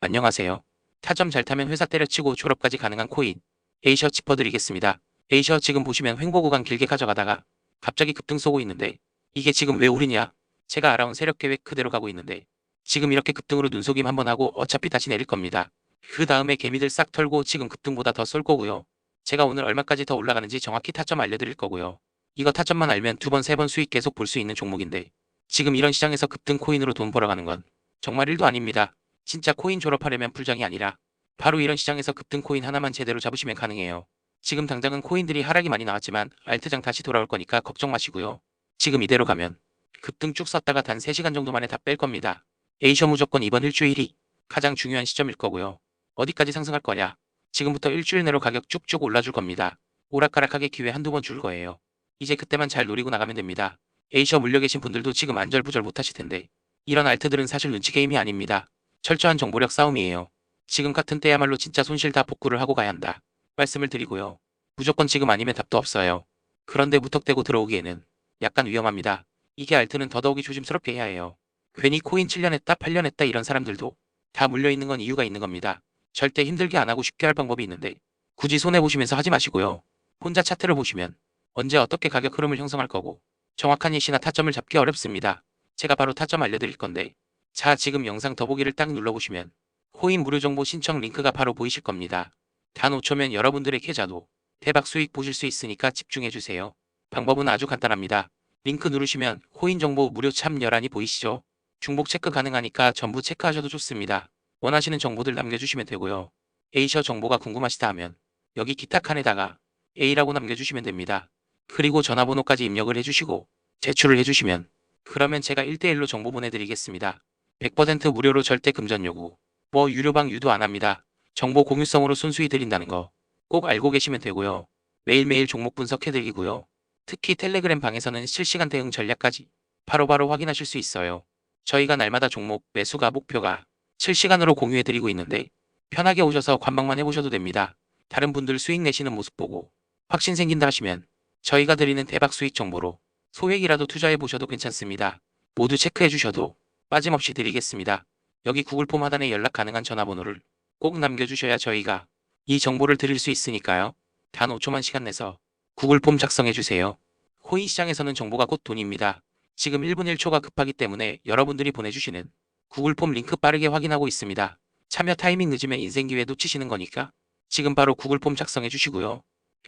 안녕하세요. 타점 잘 타면 회사 때려치고 졸업까지 가능한 코인. 에이셔 짚어드리겠습니다. 에이셔 지금 보시면 횡보 구간 길게 가져가다가 갑자기 급등 쏘고 있는데 이게 지금 왜 오르냐? 제가 알아온 세력 계획 그대로 가고 있는데 지금 이렇게 급등으로 눈속임 한번 하고 어차피 다시 내릴 겁니다. 그 다음에 개미들 싹 털고 지금 급등보다 더 쏠 거고요. 제가 오늘 얼마까지 더 올라가는지 정확히 타점 알려드릴 거고요. 이거 타점만 알면 두 번, 세 번 수익 계속 볼 수 있는 종목인데 지금 이런 시장에서 급등 코인으로 돈 벌어가는 건 정말 일도 아닙니다. 진짜 코인 졸업하려면 풀장이 아니라 바로 이런 시장에서 급등 코인 하나만 제대로 잡으시면 가능해요. 지금 당장은 코인들이 하락이 많이 나왔지만 알트장 다시 돌아올 거니까 걱정 마시고요. 지금 이대로 가면 급등 쭉 썼다가 단 3시간 정도 만에 다 뺄 겁니다. 에이셔 무조건 이번 일주일이 가장 중요한 시점일 거고요. 어디까지 상승할 거냐? 지금부터 일주일 내로 가격 쭉쭉 올라줄 겁니다. 오락가락하게 기회 한두 번 줄 거예요. 이제 그때만 잘 노리고 나가면 됩니다. 에이셔 물려 계신 분들도 지금 안절부절 못하실 텐데 이런 알트들은 사실 눈치 게임이 아닙니다. 철저한 정보력 싸움이에요. 지금 같은 때야말로 진짜 손실 다 복구를 하고 가야 한다. 말씀을 드리고요. 무조건 지금 아니면 답도 없어요. 그런데 무턱대고 들어오기에는 약간 위험합니다. 이게 알트는 더더욱이 조심스럽게 해야 해요. 괜히 코인 7년 했다 8년 했다 이런 사람들도 다 물려있는 건 이유가 있는 겁니다. 절대 힘들게 안 하고 쉽게 할 방법이 있는데 굳이 손해보시면서 하지 마시고요. 혼자 차트를 보시면 언제 어떻게 가격 흐름을 형성할 거고 정확한 예시나 타점을 잡기 어렵습니다. 제가 바로 타점 알려드릴 건데 자 지금 영상 더보기를 딱 눌러보시면 코인 무료 정보 신청 링크가 바로 보이실 겁니다. 단 5초면 여러분들의 계좌도 대박 수익 보실 수 있으니까 집중해주세요. 방법은 아주 간단합니다. 링크 누르시면 코인 정보 무료 참여란이 보이시죠? 중복 체크 가능하니까 전부 체크하셔도 좋습니다. 원하시는 정보들 남겨주시면 되고요. A셔 정보가 궁금하시다 하면 여기 기타 칸에다가 A라고 남겨주시면 됩니다. 그리고 전화번호까지 입력을 해주시고 제출을 해주시면 그러면 제가 1대1로 정보 보내드리겠습니다. 100% 무료로 절대 금전 요구. 뭐 유료방 유도 안 합니다. 정보 공유성으로 순수히 드린다는 거 꼭 알고 계시면 되고요. 매일매일 종목 분석해드리고요. 특히 텔레그램 방에서는 실시간 대응 전략까지 바로 바로 확인하실 수 있어요. 저희가 날마다 종목 매수가 목표가 실시간으로 공유해드리고 있는데 편하게 오셔서 관망만 해보셔도 됩니다. 다른 분들 수익 내시는 모습 보고 확신 생긴다 하시면 저희가 드리는 대박 수익 정보로 소액이라도 투자해 보셔도 괜찮습니다. 모두 체크해 주셔도 빠짐없이 드리겠습니다. 여기 구글 폼 하단에 연락 가능한 전화번호를 꼭 남겨주셔야 저희가 이 정보를 드릴 수 있으니까요. 단 5초만 시간 내서 구글 폼 작성해 주세요. 코인 시장에서는 정보가 곧 돈입니다. 지금 1분 1초가 급하기 때문에 여러분들이 보내주시는 구글 폼 링크 빠르게 확인하고 있습니다. 참여 타이밍 늦으면 인생 기회 놓치시는 거니까 지금 바로 구글 폼 작성해 주시고요.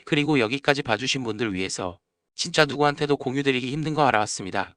그리고 여기까지 봐주신 분들 위해서 진짜 누구한테도 공유드리기 힘든 거 알아왔습니다.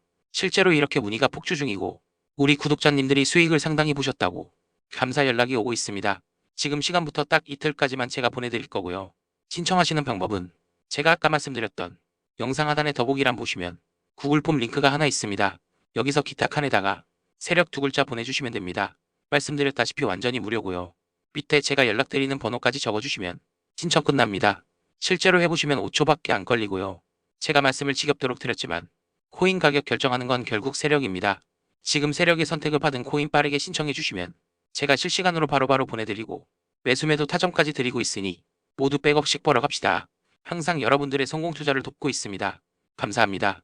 실제로 이렇게 문의가 폭주 중이고 우리 구독자님들이 수익을 상당히 보셨다고 감사 연락이 오고 있습니다. 지금 시간부터 딱 이틀까지만 제가 보내드릴 거고요. 신청하시는 방법은 제가 아까 말씀드렸던 영상 하단에 더보기란 보시면 구글 폼 링크가 하나 있습니다. 여기서 기타 칸에다가 세력 두 글자 보내주시면 됩니다. 말씀드렸다시피 완전히 무료고요. 밑에 제가 연락드리는 번호까지 적어주시면 신청 끝납니다. 실제로 해보시면 5초밖에 안 걸리고요. 제가 말씀을 지겹도록 드렸지만 코인 가격 결정하는 건 결국 세력입니다. 지금 세력의 선택을 받은 코인 빠르게 신청해 주시면 제가 실시간으로 바로 바로 보내드리고 매수매도 타점까지 드리고 있으니 모두 백업씩 벌어 갑시다. 항상 여러분들의 성공 투자를 돕고 있습니다. 감사합니다.